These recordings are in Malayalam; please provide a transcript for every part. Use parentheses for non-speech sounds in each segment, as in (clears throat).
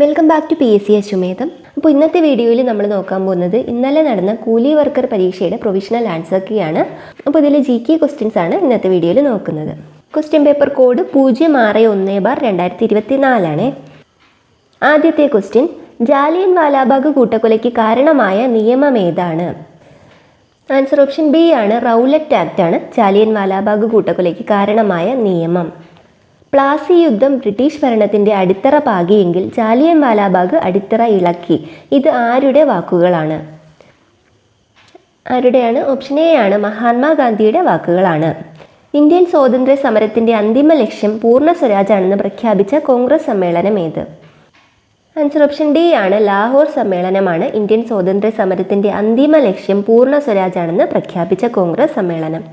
Welcome back to P S C Ashwamedham അപ്പോൾ ഇന്നത്തെ വീഡിയോയിൽ നമ്മൾ നോക്കാൻ പോകുന്നത് ഇന്നലെ നടന്ന കൂലി വർക്കർ പരീക്ഷയുടെ പ്രൊവിഷണൽ ആൻസർ കീ ആണ്. അപ്പോൾ ഇതിൽ ജി കെ ക്വസ്റ്റ്യൻസ് ആണ് ഇന്നത്തെ വീഡിയോയിൽ നോക്കുന്നത്. ക്വസ്റ്റ്യൻ പേപ്പർ കോഡ് പൂജ്യം ആറ് ഒന്ന് ബാർ രണ്ടായിരത്തി ഇരുപത്തി നാലാണ് ആദ്യത്തെ ക്വസ്റ്റ്യൻ ജാലിയൻ വാലാബാഗ് കൂട്ടക്കൊലയ്ക്ക് കാരണമായ നിയമം ഏതാണ്? ആൻസർ ഓപ്ഷൻ ബി ആണ് റൗലറ്റ് ആക്ട് ആണ് ജാലിയൻ വാലാബാഗ് കൂട്ടക്കൊലയ്ക്ക് കാരണമായ നിയമം. പ്ലാസി യുദ്ധം ബ്രിട്ടീഷ് ഭരണത്തിന്റെ അടിത്തറ പാകിയെങ്കിൽ ജാലിയൻ വാലാബാഗ് അടിത്തറ ഇളക്കി. ഇത് ആരുടെ വാക്കുകളാണ്? ആരുടെയാണ്? ഓപ്ഷൻ എ ആണ് മഹാത്മാഗാന്ധിയുടെ വാക്കുകളാണ്. ഇന്ത്യൻ സ്വാതന്ത്ര്യ സമരത്തിന്റെ അന്തിമ ലക്ഷ്യം പൂർണ സ്വരാജാണെന്ന് പ്രഖ്യാപിച്ച കോൺഗ്രസ് സമ്മേളനം ഏത്? ആൻസർ ഓപ്ഷൻ ഡി ആണ് ലാഹോർ സമ്മേളനമാണ് ഇന്ത്യൻ സ്വാതന്ത്ര്യ സമരത്തിന്റെ അന്തിമ ലക്ഷ്യം പൂർണ സ്വരാജാണെന്ന് പ്രഖ്യാപിച്ച കോൺഗ്രസ് സമ്മേളനം.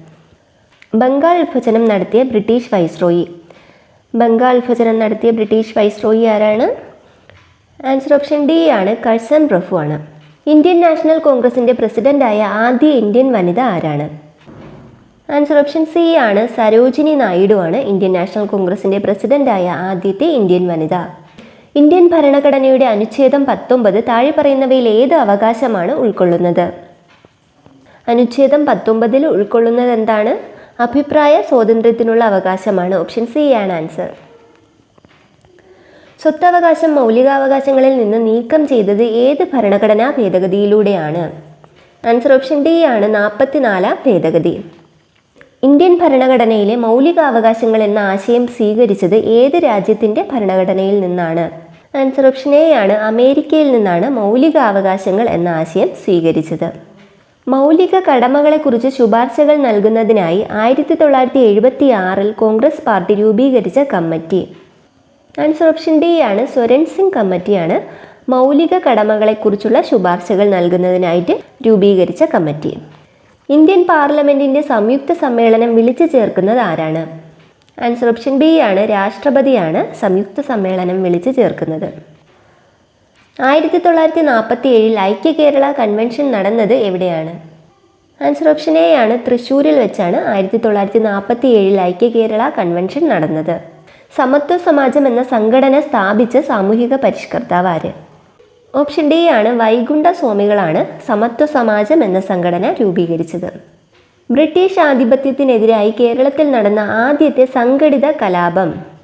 ബംഗാൾ വിഭജനം നടത്തിയ ബ്രിട്ടീഷ് വൈസ്രോയി. ബംഗാൾ വിഭജനം നടത്തിയ ബ്രിട്ടീഷ് വൈസ്രോയി ആരാണ്? ആൻസർ ഓപ്ഷൻ ഡി ആണ് കഴ്സൺ റഫു ആണ്. ഇന്ത്യൻ നാഷണൽ കോൺഗ്രസിന്റെ പ്രസിഡന്റായ ആദ്യ ഇന്ത്യൻ വനിത ആരാണ്? ആൻസർ ഓപ്ഷൻ സി ആണ് സരോജിനി നായിഡു ആണ് ഇന്ത്യൻ നാഷണൽ കോൺഗ്രസിന്റെ പ്രസിഡന്റായ ആദ്യത്തെ ഇന്ത്യൻ വനിത. ഇന്ത്യൻ ഭരണഘടനയുടെ അനുച്ഛേദം പത്തൊമ്പത് താഴെ പറയുന്നവയിൽ ഏത് അവകാശമാണ് ഉൾക്കൊള്ളുന്നത്? അനുച്ഛേദം പത്തൊമ്പതിൽ ഉൾക്കൊള്ളുന്നത് എന്താണ്? അഭിപ്രായ സ്വാതന്ത്ര്യത്തിനുള്ള അവകാശമാണ് ഓപ്ഷൻ സി ആണ് ആൻസർ സ്വത്തവകാശം മൗലികാവകാശങ്ങളിൽ നിന്ന് നീക്കം ചെയ്തത് ഏത് ഭരണഘടനാ ഭേദഗതിയിലൂടെയാണ്? ആൻസർ ഓപ്ഷൻ ഡി ആണ് നാൽപ്പത്തിനാലാം ഭേദഗതി. ഇന്ത്യൻ ഭരണഘടനയിലെ മൗലികാവകാശങ്ങൾ എന്ന ആശയം സ്വീകരിച്ചത് ഏത് രാജ്യത്തിന്റെ ഭരണഘടനയിൽ നിന്നാണ്? ആൻസർ ഓപ്ഷൻ എ ആണ് അമേരിക്കയിൽ നിന്നാണ് മൗലികാവകാശങ്ങൾ എന്ന ആശയം സ്വീകരിച്ചത്. മൗലിക കടമകളെക്കുറിച്ച് ശുപാർശകൾ നൽകുന്നതിനായി ആയിരത്തി തൊള്ളായിരത്തി എഴുപത്തി ആറിൽ കോൺഗ്രസ് പാർട്ടി രൂപീകരിച്ച കമ്മിറ്റി. ആൻസർ ഓപ്ഷൻ ഡി ആണ്. സ്വരൺ സിംഗ് കമ്മിറ്റിയാണ് മൗലിക കടമകളെക്കുറിച്ചുള്ള ശുപാർശകൾ നൽകുന്നതിനായിട്ട് രൂപീകരിച്ച കമ്മിറ്റി. ഇന്ത്യൻ പാർലമെന്റിന്റെ സംയുക്ത സമ്മേളനം വിളിച്ചു ചേർക്കുന്നത് ആരാണ്? ആൻസർ ഓപ്ഷൻ ബി ആണ്. രാഷ്ട്രപതിയാണ് സംയുക്ത സമ്മേളനം വിളിച്ചു ചേർക്കുന്നത്. ആയിരത്തി തൊള്ളായിരത്തി നാൽപ്പത്തി ഏഴിൽ ഐക്യ കേരള കൺവെൻഷൻ നടന്നത് എവിടെയാണ്? ആൻസർ ഓപ്ഷൻ എ ആണ് തൃശ്ശൂരിൽ വെച്ചാണ് ആയിരത്തി തൊള്ളായിരത്തി നാൽപ്പത്തി ഏഴിൽ ഐക്യ കേരള കൺവെൻഷൻ നടന്നത്. സമത്വ സമാജം എന്ന സംഘടന സ്ഥാപിച്ച സാമൂഹിക പരിഷ്കർത്താവ് ആര്? ഓപ്ഷൻ ഡി ആണ് വൈകുണ്ഠ സ്വാമികളാണ് സമത്വ സമാജം എന്ന സംഘടന രൂപീകരിച്ചത്. ബ്രിട്ടീഷ് ആധിപത്യത്തിനെതിരായി കേരളത്തിൽ നടന്ന ആദ്യത്തെ സംഘടിത കലാപം.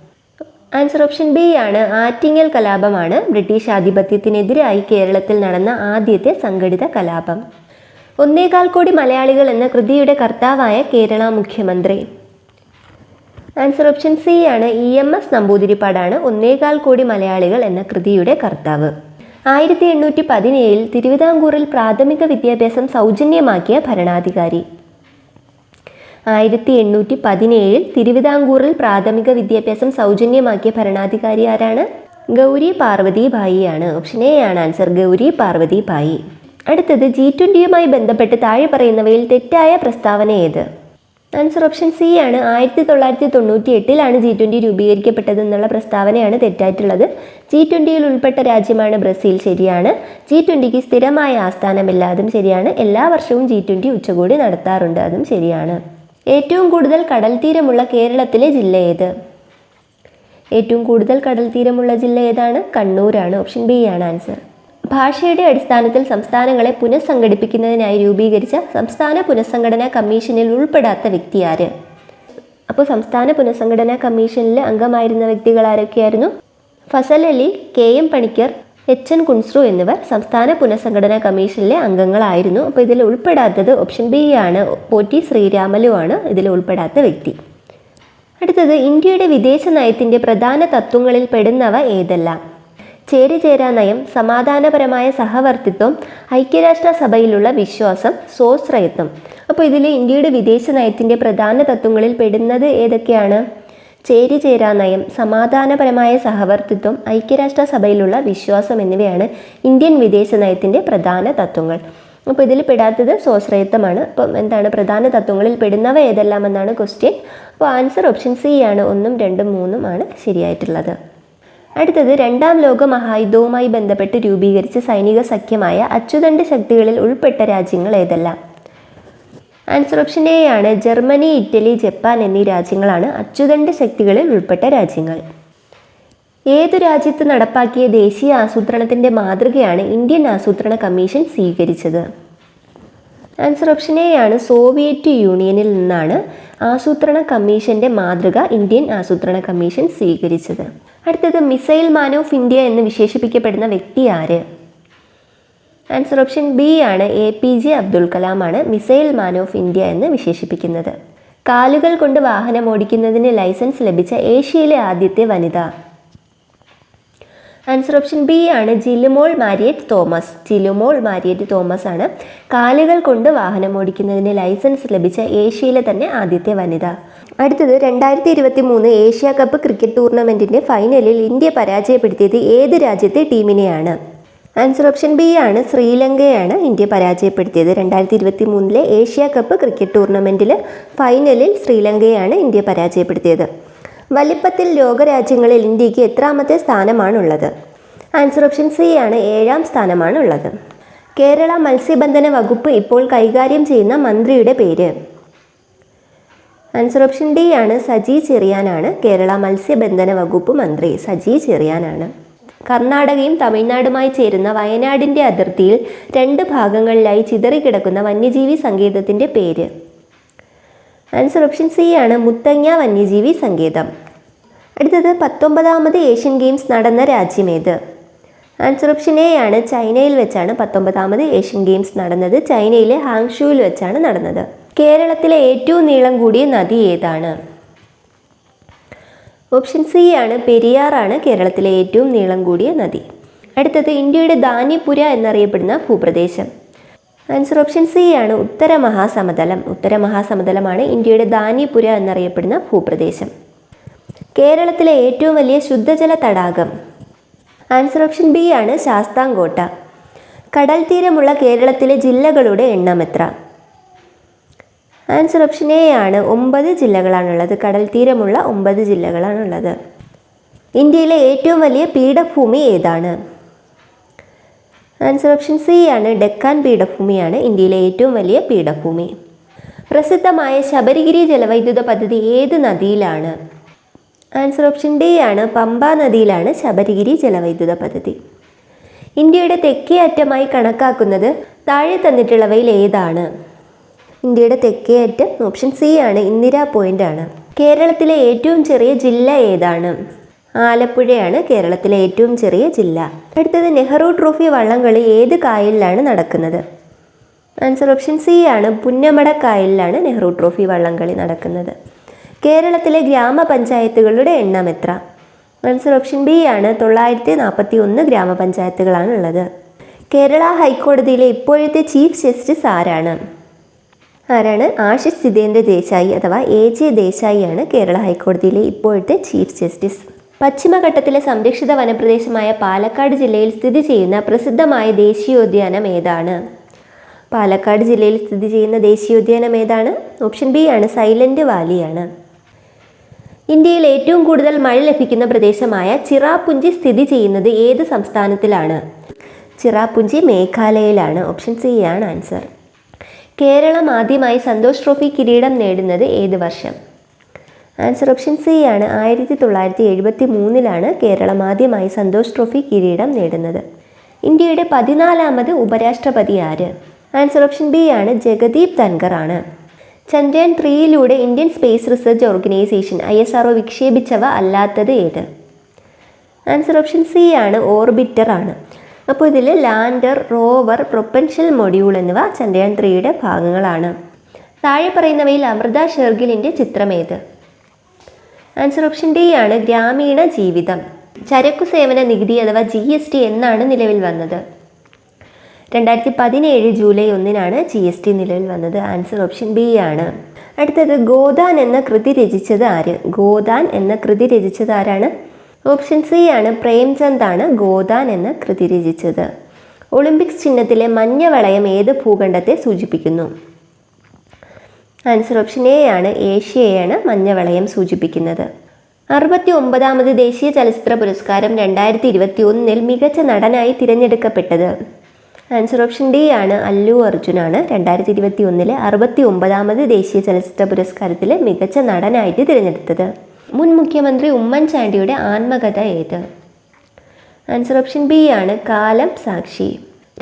ആൻസർ ഓപ്ഷൻ ബി ആണ്. ആറ്റിങ്ങൽ കലാപമാണ് ബ്രിട്ടീഷ് ആധിപത്യത്തിനെതിരായി കേരളത്തിൽ നടന്ന ആദ്യത്തെ സംഘടിത കലാപം. ഒന്നേകാൽ കോടി മലയാളികൾ എന്ന കൃതിയുടെ കർത്താവായ കേരള മുഖ്യമന്ത്രി. ആൻസർ ഓപ്ഷൻ സി ആണ്. ഇ എം എസ് നമ്പൂതിരിപ്പാടാണ് ഒന്നേകാൽ കോടി മലയാളികൾ എന്ന കൃതിയുടെ കർത്താവ്. ആയിരത്തി എണ്ണൂറ്റി പതിനേഴിൽ തിരുവിതാംകൂറിൽ പ്രാഥമിക വിദ്യാഭ്യാസം സൗജന്യമാക്കിയ ഭരണാധികാരി. ആയിരത്തി എണ്ണൂറ്റി പതിനേഴിൽ തിരുവിതാംകൂറിൽ പ്രാഥമിക വിദ്യാഭ്യാസം സൗജന്യമാക്കിയ ഭരണാധികാരി ആരാണ്? ഗൗരി പാർവതി ഭായിയാണ്. ഓപ്ഷൻ എ ആണ് ആൻസർ ഗൗരി പാർവതി ഭായി. അടുത്തത് ജി ട്വന്റിയുമായി ബന്ധപ്പെട്ട് താഴെ പറയുന്നവയിൽ തെറ്റായ പ്രസ്താവന ഏത്? ആൻസർ ഓപ്ഷൻ സി ആണ്. ആയിരത്തി തൊള്ളായിരത്തി തൊണ്ണൂറ്റി എട്ടിലാണ് ജി ട്വന്റി രൂപീകരിക്കപ്പെട്ടതെന്നുള്ള പ്രസ്താവനയാണ് തെറ്റായിട്ടുള്ളത്. ജി ട്വന്റിയിൽ ഉൾപ്പെട്ട രാജ്യമാണ് ബ്രസീൽ. ശരിയാണ്. ജി ട്വന്റിക്ക് സ്ഥിരമായ ആസ്ഥാനമില്ല. അതും ശരിയാണ്. എല്ലാ വർഷവും ജി ട്വന്റി ഉച്ചകോടി നടത്താറുണ്ട്. അതും ശരിയാണ്. ഏറ്റവും കൂടുതൽ കടൽ തീരമുള്ള കേരളത്തിലെ ജില്ല ഏത്? ഏറ്റവും കൂടുതൽ കടൽ തീരമുള്ള ജില്ല ഏതാണ്? കണ്ണൂരാണ്. ഓപ്ഷൻ ബി ആണ് ആൻസർ. ഭാഷയുടെ അടിസ്ഥാനത്തിൽ സംസ്ഥാനങ്ങളെ പുനഃസംഘടിപ്പിക്കുന്നതിനായി രൂപീകരിച്ച സംസ്ഥാന പുനഃസംഘടനാ കമ്മീഷനിൽ ഉൾപ്പെടാത്ത വ്യക്തി ആര്? അപ്പോൾ സംസ്ഥാന പുനഃസംഘടനാ കമ്മീഷനിൽ അംഗമായിരുന്ന വ്യക്തികൾ ആരൊക്കെയായിരുന്നു? Fazal Ali K M Panikkar H N Kunzru എന്നിവർ സംസ്ഥാന പുനഃസംഘടനാ കമ്മീഷനിലെ അംഗങ്ങളായിരുന്നു. അപ്പോൾ ഇതിൽ ഉൾപ്പെടാത്തത് ഓപ്ഷൻ ബി ആണ്. ടി ശ്രീരാമലു ആണ് ഇതിൽ ഉൾപ്പെടാത്ത വ്യക്തി. അടുത്തത് ഇന്ത്യയുടെ വിദേശ നയത്തിന്റെ പ്രധാന തത്വങ്ങളിൽ പെടുന്നവ ഏതെല്ലാം? ചേരിചേരാ നയം സമാധാനപരമായ സഹവർത്തിത്വം ഐക്യരാഷ്ട്ര സഭയിലുള്ള വിശ്വാസം സ്വാശ്രയത്വം അപ്പോൾ ഇതിൽ ഇന്ത്യയുടെ വിദേശ നയത്തിന്റെ പ്രധാന തത്വങ്ങളിൽ പെടുന്നത് ഏതൊക്കെയാണ്? ചേരിചേരാ നയം സമാധാനപരമായ സഹവർത്തിത്വം ഐക്യരാഷ്ട്ര സഭയിലുള്ള വിശ്വാസം എന്നിവയാണ് ഇന്ത്യൻ വിദേശ നയത്തിന്റെ പ്രധാന തത്വങ്ങൾ. അപ്പോൾ ഇതിൽ പെടാത്തത് സ്വാശ്രയത്വമാണ്. അപ്പം എന്താണ്? പ്രധാന തത്വങ്ങളിൽ പെടുന്നവ ഏതെല്ലാം എന്നാണ് ക്വസ്റ്റ്യൻ അപ്പോൾ ആൻസർ ഓപ്ഷൻ സി ആണ്. ഒന്നും രണ്ടും മൂന്നും ആണ് ശരിയായിട്ടുള്ളത്. അടുത്തത് രണ്ടാം ലോക മഹായുദ്ധവുമായി ബന്ധപ്പെട്ട് രൂപീകരിച്ച സൈനിക സഖ്യമായ അച്ചുതണ്ട് ശക്തികളിൽ ഉൾപ്പെട്ട രാജ്യങ്ങൾ ഏതെല്ലാം? ആൻസർ ഓപ്ഷൻ എ ആണ്. ജർമ്മനി ഇറ്റലി ജപ്പാൻ എന്നീ രാജ്യങ്ങളാണ് അച്ചുതണ്ട് ശക്തികളിൽ ഉൾപ്പെട്ട രാജ്യങ്ങൾ. ഏതു രാജ്യത്ത് നടപ്പാക്കിയ ദേശീയ ആസൂത്രണത്തിന്റെ മാതൃകയാണ് ഇന്ത്യൻ ആസൂത്രണ കമ്മീഷൻ സ്വീകരിച്ചത്? ആൻസർ ഓപ്ഷൻ എ ആണ്. സോവിയറ്റ് യൂണിയനിൽ നിന്നാണ് ആസൂത്രണ കമ്മീഷന്റെ മാതൃക ഇന്ത്യൻ ആസൂത്രണ കമ്മീഷൻ സ്വീകരിച്ചത്. അടുത്തത് മിസൈൽ മാൻ ഓഫ് ഇന്ത്യ എന്ന് വിശേഷിപ്പിക്കപ്പെടുന്ന വ്യക്തി ആര്? ആൻസർ ഓപ്ഷൻ ബി ആണ് എ പി ജെ അബ്ദുൽ കലാമാണ് മിസൈൽ മാൻ ഓഫ് ഇന്ത്യ എന്ന് വിശേഷിപ്പിക്കുന്നത്. കാലുകൾ കൊണ്ട് വാഹനം ഓടിക്കുന്നതിന് ലൈസൻസ് ലഭിച്ച ഏഷ്യയിലെ ആദ്യത്തെ വനിത. ആൻസർ ഓപ്ഷൻ ബി ആണ് ജിലുമോൾ മാരിയറ്റ് തോമസ്. ജിലുമോൾ മാരിയറ്റ് തോമസ് ആണ് കാലുകൾ കൊണ്ട് വാഹനം ഓടിക്കുന്നതിന് ലൈസൻസ് ലഭിച്ച ഏഷ്യയിലെ തന്നെ ആദ്യത്തെ വനിത. അടുത്തത് രണ്ടായിരത്തി ഇരുപത്തി മൂന്ന് ഏഷ്യ കപ്പ് ക്രിക്കറ്റ് ടൂർണമെന്റിന്റെ ഫൈനലിൽ ഇന്ത്യ പരാജയപ്പെടുത്തിയത് ഏത് രാജ്യത്തെ ടീമിനെയാണ്? ആൻസർ ഓപ്ഷൻ ബി ആണ് ശ്രീലങ്കയാണ് ഇന്ത്യ പരാജയപ്പെടുത്തിയത്. രണ്ടായിരത്തി ഇരുപത്തി മൂന്നിലെ ഏഷ്യ കപ്പ് ക്രിക്കറ്റ് ടൂർണമെന്റിൽ ഫൈനലിൽ ശ്രീലങ്കയാണ് ഇന്ത്യ പരാജയപ്പെടുത്തിയത്. വലിപ്പത്തിൽ ലോകരാജ്യങ്ങളിൽ ഇന്ത്യയ്ക്ക് എത്രാമത്തെ സ്ഥാനമാണുള്ളത്? ആൻസർ ഓപ്ഷൻ സി ആണ് ഏഴാം സ്ഥാനമാണുള്ളത്. കേരള മത്സ്യബന്ധന വകുപ്പ് ഇപ്പോൾ കൈകാര്യം ചെയ്യുന്ന മന്ത്രിയുടെ പേര്? ആൻസർ ഓപ്ഷൻ ഡി ആണ് സജി ചെറിയാനാണ്. കേരള മത്സ്യബന്ധന വകുപ്പ് മന്ത്രി സജി ചെറിയാനാണ്. കർണാടകയും തമിഴ്നാടുമായി ചേരുന്ന വയനാടിന്റെ അതിർത്തിയിൽ രണ്ട് ഭാഗങ്ങളിലായി ചിതറിക്കിടക്കുന്ന വന്യജീവി സങ്കേതത്തിന്റെ പേര്. ആൻസർ ഓപ്ഷൻ സി ആണ് മുത്തങ്ങ വന്യജീവി സങ്കേതം. അടുത്തത് പത്തൊമ്പതാമത് ഏഷ്യൻ ഗെയിംസ് നടന്ന രാജ്യമേത് ആൻസർ ഓപ്ഷൻ എ ആണ് ചൈനയിൽ വെച്ചാണ് പത്തൊമ്പതാമത് ഏഷ്യൻ ഗെയിംസ് നടന്നത്. ചൈനയിലെ ഹാങ്ഷുവിൽ വെച്ചാണ് നടന്നത്. കേരളത്തിലെ ഏറ്റവും നീളം കൂടിയ നദി ഏതാണ്? ഓപ്ഷൻ സി ആണ് പെരിയാറാണ് കേരളത്തിലെ ഏറ്റവും നീളം കൂടിയ നദി. അടുത്തത് ഇന്ത്യയുടെ ധാന്യപുര എന്നറിയപ്പെടുന്ന ഭൂപ്രദേശം. ആൻസർ ഓപ്ഷൻ സി ആണ് ഉത്തര മഹാസമതലം. ഉത്തര മഹാസമതലമാണ് ഇന്ത്യയുടെ ധാന്യപുര എന്നറിയപ്പെടുന്ന ഭൂപ്രദേശം. കേരളത്തിലെ ഏറ്റവും വലിയ ശുദ്ധജല തടാകം. ആൻസർ ഓപ്ഷൻ ബി ആണ് ശാസ്താംകോട്ട. കടൽ തീരമുള്ള കേരളത്തിലെ ജില്ലകളുടെ എണ്ണം എത്ര ആൻസർ ഓപ്ഷൻ എ ആണ്. ഒമ്പത് ജില്ലകളാണുള്ളത്. കടൽ തീരമുള്ള ഒമ്പത് ജില്ലകളാണുള്ളത്. ഇന്ത്യയിലെ ഏറ്റവും വലിയ പീഠഭൂമി ഏതാണ്? ആൻസർ ഓപ്ഷൻ സി ആണ്. ഡെക്കാൻ പീഠഭൂമിയാണ് ഇന്ത്യയിലെ ഏറ്റവും വലിയ പീഠഭൂമി. പ്രസിദ്ധമായ ശബരിഗിരി ജലവൈദ്യുത പദ്ധതി ഏത് നദിയിലാണ്? ആൻസർ ഓപ്ഷൻ ഡി ആണ്. പമ്പ നദിയിലാണ് ശബരിഗിരി ജലവൈദ്യുത പദ്ധതി. ഇന്ത്യയുടെ തെക്കേ അറ്റമായി കണക്കാക്കുന്നത് താഴെ തന്നിട്ടുള്ളവയിൽ ഏതാണ്? ഇന്ത്യയുടെ തെക്കേയറ്റം ഓപ്ഷൻ സി ആണ് ഇന്ദിരാ പോയിന്റ് ആണ്. കേരളത്തിലെ ഏറ്റവും ചെറിയ ജില്ല ഏതാണ്? ആലപ്പുഴയാണ് കേരളത്തിലെ ഏറ്റവും ചെറിയ ജില്ല. അടുത്തത് നെഹ്റു ട്രോഫി വള്ളംകളി ഏത് കായലിലാണ് നടക്കുന്നത്? ആൻസർ ഓപ്ഷൻ സി ആണ് പുന്നമട കായലിലാണ് നെഹ്റു ട്രോഫി വള്ളംകളി നടക്കുന്നത്. കേരളത്തിലെ ഗ്രാമപഞ്ചായത്തുകളുടെ എണ്ണം എത്ര? ആൻസർ ഓപ്ഷൻ ബി ആണ് തൊള്ളായിരത്തി നാൽപ്പത്തി ഒന്ന് ഗ്രാമപഞ്ചായത്തുകളാണുള്ളത്. കേരള ഹൈക്കോടതിയിലെ ഇപ്പോഴത്തെ ചീഫ് ജസ്റ്റിസ് ആരാണ്? ആരാണ്? ആശിഷ് ജിതേന്ദ്ര ദേശായി അഥവാ എ ജെ ദേശായിയാണ് കേരള ഹൈക്കോടതിയിലെ ഇപ്പോഴത്തെ ചീഫ് ജസ്റ്റിസ്. പശ്ചിമഘട്ടത്തിലെ സംരക്ഷിത വനപ്രദേശമായ പാലക്കാട് ജില്ലയിൽ സ്ഥിതി ചെയ്യുന്ന പ്രസിദ്ധമായ ദേശീയോദ്യാനം ഏതാണ്? പാലക്കാട് ജില്ലയിൽ സ്ഥിതി ചെയ്യുന്ന ദേശീയോദ്യാനം ഏതാണ്? ഓപ്ഷൻ ബി ആണ് സൈലന്റ് വാലിയാണ്. ഇന്ത്യയിൽ ഏറ്റവും കൂടുതൽ മഴ ലഭിക്കുന്ന പ്രദേശമായ ചിറാപുഞ്ചി സ്ഥിതി ചെയ്യുന്നത് ഏത് സംസ്ഥാനത്തിലാണ്? ചിറാപുഞ്ചി മേഘാലയയിലാണ്. ഓപ്ഷൻ സി ആണ് ആൻസർ. കേരളം ആദ്യമായി സന്തോഷ് ട്രോഫി കിരീടം നേടുന്നത് ഏത് വർഷം? ആൻസർ ഓപ്ഷൻ സി ആണ്. ആയിരത്തി തൊള്ളായിരത്തി എഴുപത്തി മൂന്നിലാണ് കേരളം ആദ്യമായി സന്തോഷ് ട്രോഫി കിരീടം നേടുന്നത്. ഇന്ത്യയുടെ പതിനാലാമത് ഉപരാഷ്ട്രപതി ആര്? ആൻസർ ഓപ്ഷൻ ബി ആണ്. ജഗദീപ് ധൻകർ ആണ്. Chandrayaan ത്രീയിലൂടെ Indian space research organisation I S R വിക്ഷേപിച്ചവ അല്ലാത്തത് ഏത്? ആൻസർ ഓപ്ഷൻ സി ആണ്. ഓർബിറ്റർ ആണ്. അപ്പോൾ ഇതിൽ ലാൻഡർ റോവർ പ്രൊപ്പൻഷ്യൽ മൊഡ്യൂൾ എന്നിവ ചന്ദ്രയാൻ ത്രീയുടെ ഭാഗങ്ങളാണ്. താഴെ പറയുന്നവയിൽ അമൃത ഷെർഗിലിന്റെ ചിത്രമേത്. ആൻസർ ഓപ്ഷൻ ഡി ആണ് ഗ്രാമീണ ജീവിതം. ചരക്കു സേവന നികുതി അഥവാ ജി എസ് ടി എന്നാണ് നിലവിൽ വന്നത്. രണ്ടായിരത്തി പതിനേഴ് ജൂലൈ ഒന്നിനാണ് ജി എസ് ടി നിലവിൽ വന്നത്. ആൻസർ ഓപ്ഷൻ ബി ആണ്. അടുത്തത് ഗോദാൻ എന്ന കൃതി രചിച്ചത് ആര്? ഗോദാൻ എന്ന കൃതി രചിച്ചത് ആരാണ്? ഓപ്ഷൻ സി ആണ് പ്രേംചന്ദ് ആണ് ഗോദാൻ എന്ന കൃതി രചിച്ചത്. ഒളിമ്പിക്സ് ചിഹ്നത്തിലെ മഞ്ഞ വളയം ഏത് ഭൂഖണ്ഡത്തെ സൂചിപ്പിക്കുന്നു? ആൻസർ ഓപ്ഷൻ എ ആണ് ഏഷ്യയാണ് മഞ്ഞ വളയം സൂചിപ്പിക്കുന്നത്. അറുപത്തി ഒമ്പതാമത് ദേശീയ ചലച്ചിത്ര പുരസ്കാരം രണ്ടായിരത്തി ഇരുപത്തി ഒന്നിൽ മികച്ച നടനായി തിരഞ്ഞെടുക്കപ്പെട്ടത്. ആൻസർ ഓപ്ഷൻ ഡി ആണ് അല്ലു അർജുനാണ്. രണ്ടായിരത്തി ഇരുപത്തി ഒന്നിലെ അറുപത്തി ഒമ്പതാമത് ദേശീയ ചലച്ചിത്ര പുരസ്കാരത്തിലെ മികച്ച നടനായിട്ട് തിരഞ്ഞെടുത്തത്. മുൻ മുഖ്യമന്ത്രി ഉമ്മൻചാണ്ടിയുടെ ആത്മകഥ ഏത്? ആൻസർ ഓപ്ഷൻ ബി ആണ് കാലം സാക്ഷി.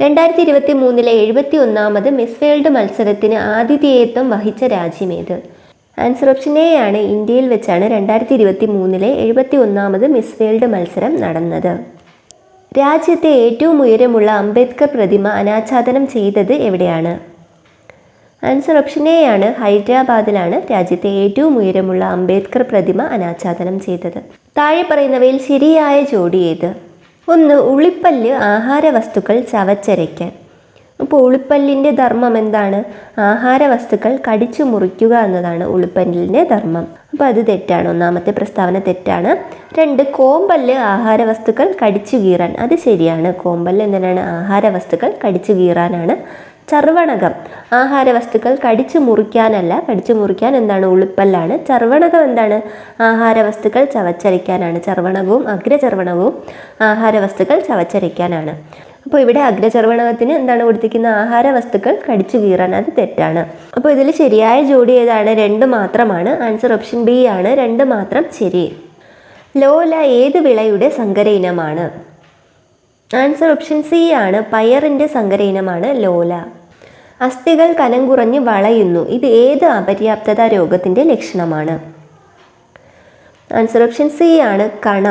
രണ്ടായിരത്തി ഇരുപത്തി മൂന്നിലെ എഴുപത്തി ഒന്നാമത് മിസ് വേൾഡ് മത്സരത്തിന് ആതിഥേയത്വം വഹിച്ച രാജ്യമേത് ആൻസർ ഓപ്ഷൻ എ ആണ് ഇന്ത്യയിൽ വെച്ചാണ് രണ്ടായിരത്തി ഇരുപത്തി മൂന്നിലെ എഴുപത്തി ഒന്നാമത് മിസ് വേൾഡ് മത്സരം നടന്നത്. രാജ്യത്തെ ഏറ്റവും ഉയരമുള്ള അംബേദ്കർ പ്രതിമ അനാച്ഛാദനം ചെയ്തത് എവിടെയാണ്? ആൻസർ ഓപ്ഷൻ എ ആണ് ഹൈദരാബാദിലാണ് രാജ്യത്തെ ഏറ്റവും ഉയരമുള്ള അംബേദ്കർ പ്രതിമ അനാച്ഛാദനം ചെയ്തത്. താഴെ പറയുന്നവയിൽ ശരിയായ ജോഡി ഏത്? ഒന്ന് ഉളിപ്പല്ല് ആഹാര വസ്തുക്കൾ ചവച്ചരയ്ക്കാൻ. അപ്പോൾ ഉളിപ്പല്ലിന്റെ ധർമ്മം എന്താണ്? ആഹാര വസ്തുക്കൾ കടിച്ചു മുറിക്കുക എന്നതാണ് ഉളിപ്പല്ലിന്റെ ധർമ്മം. അപ്പോൾ അത് തെറ്റാണ്. ഒന്നാമത്തെ പ്രസ്താവന തെറ്റാണ്. രണ്ട് കോമ്പല്ല് ആഹാര വസ്തുക്കൾ കടിച്ചു കീറാൻ. അത് ശരിയാണ്. കോമ്പല്ല് എന്തിനാണ്? ആഹാര വസ്തുക്കൾ കടിച്ചു കീറാനാണ്. ചർവണകം. ആഹാര വസ്തുക്കൾ കടിച്ചു മുറിക്കാനല്ല കടിച്ചു മുറിക്കാൻ എന്താണ് ഉളുപ്പല്ലാണ്? ചർവണകം എന്താണ്? ആഹാര വസ്തുക്കൾ ചവച്ചരയ്ക്കാനാണ്. ചർവണകവും അഗ്രചർവണകവും ആഹാര വസ്തുക്കൾ ചവച്ചരയ്ക്കാനാണ്. അപ്പോൾ ഇവിടെ അഗ്രചർവണകത്തിന് എന്താണ് കൊടുത്തിരിക്കുന്ന ആഹാര വസ്തുക്കൾ കടിച്ചു കീറാൻ അത് തെറ്റാണ്. അപ്പോൾ ഇതിൽ ശരിയായ ജോഡി ഏതാണ്? രണ്ട് മാത്രമാണ്. ആൻസർ ഓപ്ഷൻ ബി ആണ്. രണ്ട് മാത്രം ശരി. ലോല ഏത് വിളയുടെ സങ്കര ഇനമാണ് ആൻസർ ഓപ്ഷൻ സി ആണ്. പയറിന്റെ സങ്കര ഇനമാണ് ലോല. അസ്ഥികൾ കനം കുറഞ്ഞ് വളയുന്നു. ഇത് ഏത് അപര്യാപ്തത രോഗത്തിന്റെ ലക്ഷണമാണ്? ആൻസർ ഓപ്ഷൻ സി ആണ് കണ.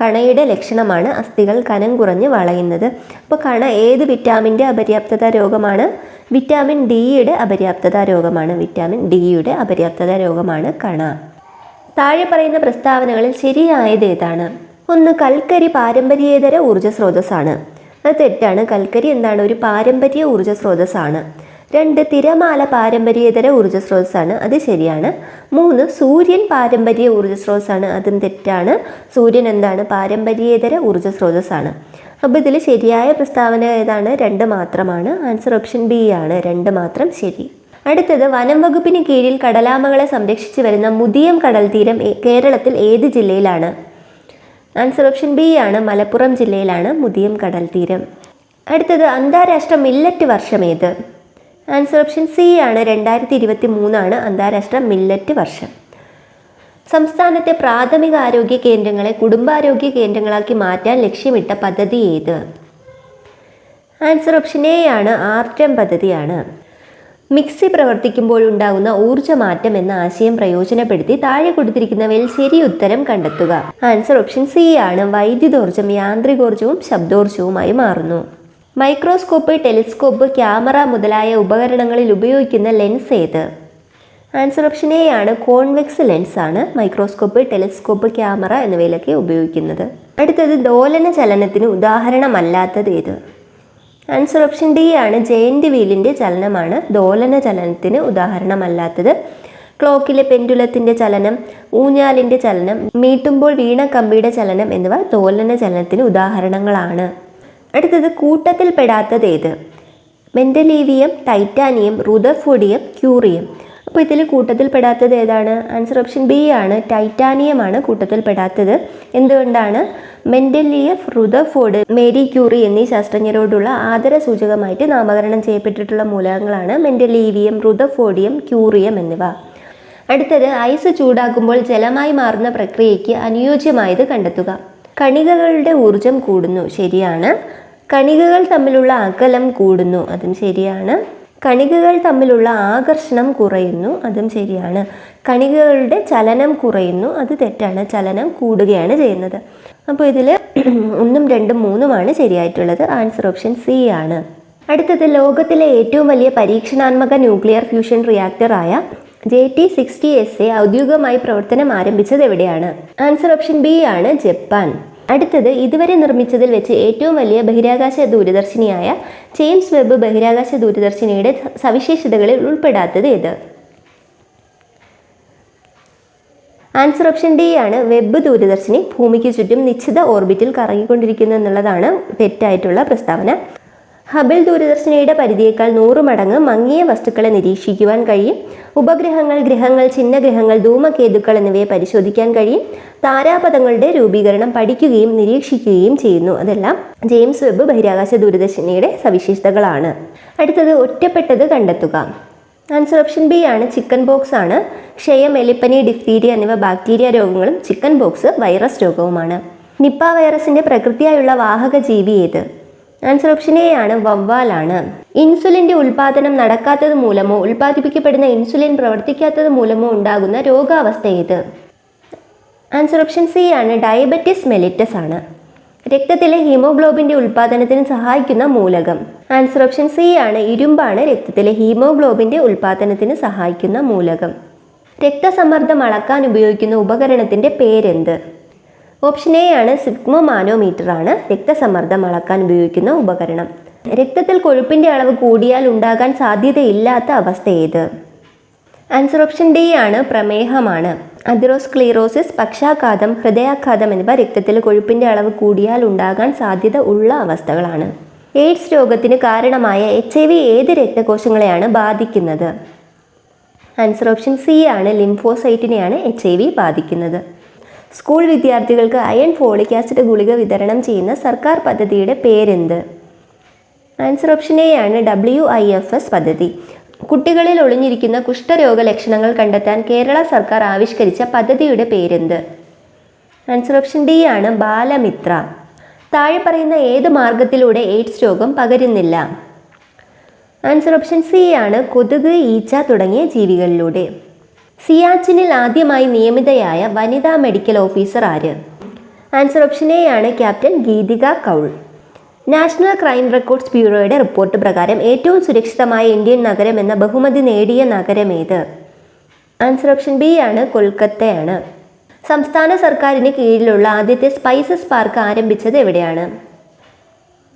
കണയുടെ ലക്ഷണമാണ് അസ്ഥികൾ കനം കുറഞ്ഞ് വളയുന്നത്. അപ്പോൾ കണ ഏത് വിറ്റാമിന്റെ അപര്യാപ്തത രോഗമാണ്? വിറ്റാമിൻ ഡിയുടെ അപര്യാപ്തത രോഗമാണ്. വിറ്റാമിൻ ഡിയുടെ അപര്യാപ്തത രോഗമാണ് കണ. താഴെ പറയുന്ന പ്രസ്താവനകളിൽ ശരിയായത് ഏതാണ്? ഒന്ന് കൽക്കരി പാരമ്പര്യേതര ഊർജ സ്രോതസ്സാണ് അത് തെറ്റാണ്. കൽക്കരി എന്താണ്? ഒരു പാരമ്പര്യ ഊർജ സ്രോതസ്സാണ് രണ്ട് തിരമാല പാരമ്പര്യേതര ഊർജ സ്രോതസ്സാണ് അത് ശരിയാണ്. മൂന്ന് സൂര്യൻ പാരമ്പര്യ ഊർജ സ്രോതസ്സാണ് അതും തെറ്റാണ്. സൂര്യൻ എന്താണ്? പാരമ്പര്യേതര ഊർജ സ്രോതസ്സാണ് അപ്പോൾ ഇതിൽ ശരിയായ പ്രസ്താവന ഏതാണ്? രണ്ട് മാത്രമാണ്. ആൻസർ ഓപ്ഷൻ ബി ആണ്. രണ്ട് മാത്രം ശരി. അടുത്തത് വനം വകുപ്പിന് കീഴിൽ കടലാമകളെ സംരക്ഷിച്ചു വരുന്ന മുതിയം കടൽ തീരം കേരളത്തിൽ ഏത് ജില്ലയിലാണ്? ആൻസർ ഓപ്ഷൻ ബി ആണ്. മലപ്പുറം ജില്ലയിലാണ് മുതിയം കടൽ തീരം. അടുത്തത് അന്താരാഷ്ട്ര മില്ലറ്റ് വർഷം ഏത്? ആൻസർ ഓപ്ഷൻ സി ആണ്. രണ്ടായിരത്തി ഇരുപത്തി മൂന്നാണ് അന്താരാഷ്ട്ര മില്ലറ്റ് വർഷം. സംസ്ഥാനത്തെ പ്രാഥമിക ആരോഗ്യ കേന്ദ്രങ്ങളെ കുടുംബാരോഗ്യ കേന്ദ്രങ്ങളാക്കി മാറ്റാൻ ലക്ഷ്യമിട്ട പദ്ധതി ഏത്? ആൻസർ ഓപ്ഷൻ എ ആണ്. ആർട്ടം പദ്ധതിയാണ്. മിക്സി പ്രവർത്തിക്കുമ്പോഴുണ്ടാകുന്ന ഊർജമാറ്റം എന്ന ആശയം പ്രയോജനപ്പെടുത്തി താഴെ കൊടുത്തിരിക്കുന്നവയിൽ ശരി ഉത്തരം കണ്ടെത്തുക. ആൻസർ ഓപ്ഷൻ സി ആണ്. വൈദ്യുതോർജം യാന്ത്രികോർജവും ശബ്ദോർജവുമായി മാറുന്നു. മൈക്രോസ്കോപ്പ് ടെലിസ്കോപ്പ് ക്യാമറ മുതലായ ഉപകരണങ്ങളിൽ ഉപയോഗിക്കുന്ന ലെൻസ് ഏത്? ആൻസർ ഓപ്ഷൻ എ ആണ് കോൺവെക്സ് ലെൻസ് ആണ്. മൈക്രോസ്കോപ്പ് ടെലിസ്കോപ്പ് ക്യാമറ എന്നിവയിലൊക്കെ ഉപയോഗിക്കുന്നത്. അടുത്തത് ദോലന ചലനത്തിന് ഉദാഹരണമല്ലാത്തത് ഏത്? ആൻസർ ഓപ്ഷൻ ഡി ആണ് ജയന്റ് വീലിന്റെ ചലനമാണ്. ദോലന ചലനത്തിന് ഉദാഹരണമല്ലാത്തത്. ക്ലോക്കിലെ പെൻഡുലത്തിന്റെ ചലനം ഊഞ്ഞാലിന്റെ ചലനം മീട്ടുമ്പോൾ വീണ കമ്പിയുടെ ചലനം എന്നിവ ദോലന ചലനത്തിന് ഉദാഹരണങ്ങളാണ്. അടുത്തത് കൂട്ടത്തിൽ പെടാത്തത് ഏത്? Mendelevium titanium rutherfordium curium. അപ്പോൾ ഇതിൽ കൂട്ടത്തിൽപ്പെടാത്തത് ഏതാണ്? ആൻസർ ഓപ്ഷൻ ബി ആണ്. ടൈറ്റാനിയമാണ് കൂട്ടത്തിൽപ്പെടാത്തത്. കൂട്ടത്തിൽ പെടാത്തത് എന്തുകൊണ്ടാണ്? മെന്റലിയഫ് റുദർഫോർഡ് മേരി ക്യൂറി എന്നീ ശാസ്ത്രജ്ഞരോടുള്ള ആദര സൂചകമായിട്ട് നാമകരണം ചെയ്യപ്പെട്ടിട്ടുള്ള മൂലകങ്ങളാണ് മെന്റലീവിയം റുദർഫോഡിയം ക്യൂറിയം എന്നിവ. അടുത്തത് ഐസ് ചൂടാക്കുമ്പോൾ ജലമായി മാറുന്ന പ്രക്രിയയ്ക്ക് അനുയോജ്യമായത് കണ്ടെത്തുക. കണികകളുടെ ഊർജം കൂടുന്നു. ശരിയാണ്. കണികകൾ തമ്മിലുള്ള അകലം കൂടുന്നു അതും ശരിയാണ്. കണികകൾ തമ്മിലുള്ള ആകർഷണം കുറയുന്നു അതും ശരിയാണ്. കണികകളുടെ ചലനം കുറയുന്നു അത് തെറ്റാണ്. ചലനം കൂടുകയാണ് ചെയ്യുന്നത്. അപ്പോൾ ഇതിൽ (clears throat) ഒന്നും രണ്ടും മൂന്നുമാണ് ശരിയായിട്ടുള്ളത്. ആൻസർ ഓപ്ഷൻ സി ആണ്. അടുത്തത് ലോകത്തിലെ ഏറ്റവും വലിയ പരീക്ഷണാത്മക nuclear fusion റിയാക്ടറായ J T sixty S A ഔദ്യോഗികമായി പ്രവർത്തനം ആരംഭിച്ചത് എവിടെയാണ്? ആൻസർ ഓപ്ഷൻ ബി ആണ് ജപ്പാൻ. അടുത്തത് ഇതുവരെ നിർമ്മിച്ചതിൽ വെച്ച് ഏറ്റവും വലിയ ബഹിരാകാശ ദൂരദർശിനിയായ ജെയിംസ് വെബ് ബഹിരാകാശ ദൂരദർശിനിയുടെ സവിശേഷതകളിൽ ഉൾപ്പെടാത്തത് ഏത് ആൻസർ ഓപ്ഷൻ ഡി ആണ് വെബ് ദൂരദർശിനി ഭൂമിക്ക് ചുറ്റും നിശ്ചിത ഓർബിറ്റിൽ കറങ്ങിക്കൊണ്ടിരിക്കുന്നു എന്നുള്ളതാണ് തെറ്റായിട്ടുള്ള പ്രസ്താവന. ഹബിൾ ദൂരദർശിനിയുടെ പരിധിയേക്കാൾ നൂറ് മടങ്ങ് മങ്ങിയ വസ്തുക്കളെ നിരീക്ഷിക്കുവാൻ കഴിയും. ഉപഗ്രഹങ്ങൾ ഗ്രഹങ്ങൾ ചിഹ്നഗ്രഹങ്ങൾ ധൂമകേതുക്കൾ എന്നിവയെ പരിശോധിക്കാൻ കഴിയും. താരാപഥങ്ങളുടെ രൂപീകരണം പഠിക്കുകയും നിരീക്ഷിക്കുകയും ചെയ്യുന്നു. അതെല്ലാം ജെയിംസ് വെബ് ബഹിരാകാശ ദൂരദർശിനിയുടെ സവിശേഷതകളാണ്. അടുത്തത് ഒറ്റപ്പെട്ടത് കണ്ടെത്തുക. ആൻസർ ഓപ്ഷൻ ബി ആണ് ചിക്കൻ ബോക്സ് ആണ്. ക്ഷയം എലിപ്പനി ഡിഫ്തീരിയ എന്നിവ ബാക്ടീരിയ രോഗങ്ങളും ചിക്കൻ ബോക്സ് വൈറസ് രോഗവുമാണ്. നിപ്പ വൈറസിന്റെ പ്രകൃതിയായുള്ള വാഹക ജീവി ഏത്? ആൻസർ ഓപ്ഷൻ എ ആണ് വവ്വാലാണ്. ഇൻസുലിന്റെ ഉൽപാദനം നടക്കാത്തത് മൂലമോ ഉൽപ്പാദിപ്പിക്കപ്പെടുന്ന ഇൻസുലിൻ പ്രവർത്തിക്കാത്തത് മൂലമോ ഉണ്ടാകുന്ന രോഗാവസ്ഥ ഏത്? ആൻസർ ഓപ്ഷൻ സി ആണ് ഡയബറ്റിസ് മെലിറ്റസ് ആണ്. രക്തത്തിലെ ഹീമോഗ്ലോബിന്റെ ഉൽപാദനത്തിന് സഹായിക്കുന്ന മൂലകം. ആൻസർ ഓപ്ഷൻ സി ആണ് ഇരുമ്പാണ് രക്തത്തിലെ ഹീമോഗ്ലോബിന്റെ ഉൽപാദനത്തിന് സഹായിക്കുന്ന മൂലകം. രക്തസമ്മർദ്ദം അളക്കാൻ ഉപയോഗിക്കുന്ന ഉപകരണത്തിന്റെ പേരെന്ത്? ഓപ്ഷൻ എ ആണ് സിഗ്മോ മാനോമീറ്റർ ആണ് രക്തസമ്മർദ്ദം അളക്കാൻ ഉപയോഗിക്കുന്ന ഉപകരണം. രക്തത്തിൽ കൊഴുപ്പിന്റെ അളവ് കൂടിയാൽ ഉണ്ടാകാൻ സാധ്യതയില്ലാത്ത അവസ്ഥ ഏത്? ആൻസർ ഓപ്ഷൻ ഡി ആണ് പ്രമേഹമാണ്. അതിറോസ്ക്ലീറോസിസ് പക്ഷാഘാതം ഹൃദയാഘാതം എന്നിവ രക്തത്തിൽ കൊഴുപ്പിന്റെ അളവ് കൂടിയാൽ ഉണ്ടാകാൻ സാധ്യത ഉള്ള അവസ്ഥകളാണ്. എയ്ഡ്സ് രോഗത്തിന് കാരണമായ എച്ച് ഐ വി ഏത് രക്തകോശങ്ങളെയാണ് ബാധിക്കുന്നത്? ആൻസർ ഓപ്ഷൻ സി ആണ് ലിംഫോസൈറ്റിനെയാണ് എച്ച് ഐ വി ബാധിക്കുന്നത്. സ്കൂൾ വിദ്യാർത്ഥികൾക്ക് അയൺ ഫോളിക് ആസിഡ് ഗുളിക വിതരണം ചെയ്യുന്ന സർക്കാർ പദ്ധതിയുടെ പേരെന്ത്? ആൻസർ ഓപ്ഷൻ എ ആണ് ഡബ്ല്യു ഐ എഫ് എസ് പദ്ധതി. കുട്ടികളിൽ ഒളിഞ്ഞിരിക്കുന്ന കുഷ്ഠരോഗ ലക്ഷണങ്ങൾ കണ്ടെത്താൻ കേരള സർക്കാർ ആവിഷ്കരിച്ച പദ്ധതിയുടെ പേരെന്ത്? ആൻസർ ഓപ്ഷൻ ഡി ആണ് ബാലമിത്ര. താഴെ പറയുന്ന ഏത് മാർഗത്തിലൂടെ എയ്ഡ്സ് രോഗം പകരുന്നില്ല? ആൻസർ ഓപ്ഷൻ സി ആണ് കൊതുക് ഈച്ച തുടങ്ങിയ ജീവികളിലൂടെ. സിയാച്ചിനിൽ ആദ്യമായി നിയമിതയായ വനിതാ മെഡിക്കൽ ഓഫീസർ ആര്? ആൻസർ ഓപ്ഷൻ എ ആണ് captain Geethika Koul. National crime records ബ്യൂറോയുടെ report പ്രകാരം ഏറ്റവും സുരക്ഷിതമായ ഇന്ത്യൻ നഗരം എന്ന ബഹുമതി നേടിയ നഗരം ഏത്? ആൻസർ ഓപ്ഷൻ ബി ആണ് കൊൽക്കത്തയാണ്. സംസ്ഥാന സർക്കാരിന് കീഴിലുള്ള ആദ്യത്തെ സ്പൈസസ് പാർക്ക് ആരംഭിച്ചത് എവിടെയാണ്?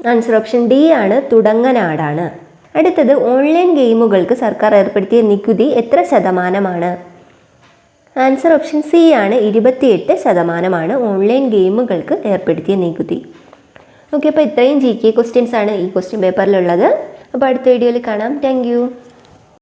ആൻസർ ഓപ്ഷൻ ഡി ആണ് തുടങ്ങനാടാണ്. അടുത്തത് ഓൺലൈൻ ഗെയിമുകൾക്ക് സർക്കാർ ഏർപ്പെടുത്തിയ നികുതി എത്ര ശതമാനമാണ്? ആൻസർ ഓപ്ഷൻ സി ആണ്. ഇരുപത്തിയെട്ട് ശതമാനമാണ് ഓൺലൈൻ ഗെയിമുകൾക്ക് ഏർപ്പെടുത്തിയ നികുതി. ഓക്കെ അപ്പോൾ ഇത്രയും ജി കെ ക്വസ്റ്റ്യൻസ് ആണ് ഈ ക്വസ്റ്റ്യൻ പേപ്പറിലുള്ളത് അപ്പോൾ അടുത്ത വീഡിയോയിൽ കാണാം. താങ്ക്